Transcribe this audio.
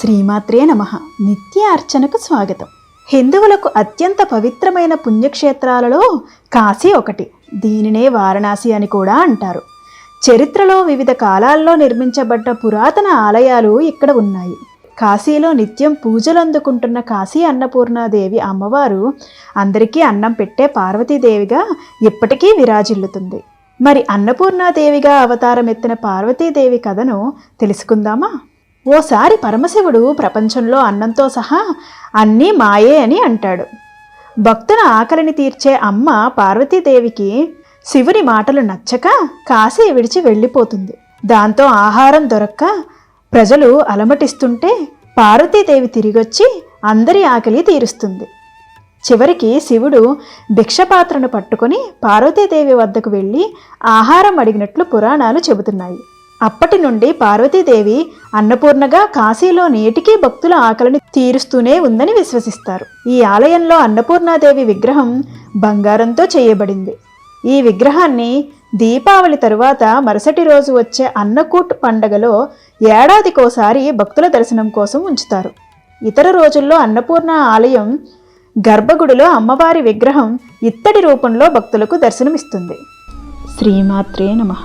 శ్రీమాత్రే నమ. నిత్య అర్చనకు స్వాగతం. హిందువులకు అత్యంత పవిత్రమైన పుణ్యక్షేత్రాలలో కాశీ ఒకటి. దీనినే వారణాసి అని కూడా అంటారు. చరిత్రలో వివిధ కాలాల్లో నిర్మించబడ్డ పురాతన ఆలయాలు ఇక్కడ ఉన్నాయి. కాశీలో నిత్యం పూజలు అందుకుంటున్న కాశీ అన్నపూర్ణాదేవి అమ్మవారు అందరికీ అన్నం పెట్టే పార్వతీదేవిగా ఇప్పటికీ విరాజిల్లుతుంది. మరి అన్నపూర్ణాదేవిగా అవతారం ఎత్తిన పార్వతీదేవి కథను తెలుసుకుందామా? ఓసారి పరమశివుడు ప్రపంచంలో అన్నంతో సహా అన్నీ మాయే అని అంటాడు. భక్తుల ఆకలిని తీర్చే అమ్మ పార్వతీదేవికి శివుని మాటలు నచ్చక కాశీ విడిచి వెళ్ళిపోతుంది. దాంతో ఆహారం దొరక్క ప్రజలు అలమటిస్తుంటే పార్వతీదేవి తిరిగొచ్చి అందరి ఆకలి తీరుస్తుంది. చివరికి శివుడు భిక్షపాత్రను పట్టుకొని పార్వతీదేవి వద్దకు వెళ్ళి ఆహారం అడిగినట్లు పురాణాలు చెబుతున్నాయి. అప్పటి నుండి పార్వతీదేవి అన్నపూర్ణగా కాశీలో నేటికీ భక్తుల ఆకలిని తీరుస్తూనే ఉందని విశ్వసిస్తారు. ఈ ఆలయంలో అన్నపూర్ణాదేవి విగ్రహం బంగారంతో చేయబడింది. ఈ విగ్రహాన్ని దీపావళి తరువాత మరుసటి రోజు వచ్చే అన్నకూట్ పండగలో ఏడాదికోసారి భక్తుల దర్శనం కోసం ఉంచుతారు. ఇతర రోజుల్లో అన్నపూర్ణ ఆలయం గర్భగుడిలో అమ్మవారి విగ్రహం ఇత్తడి రూపంలో భక్తులకు దర్శనమిస్తుంది. శ్రీమాత్రే నమః.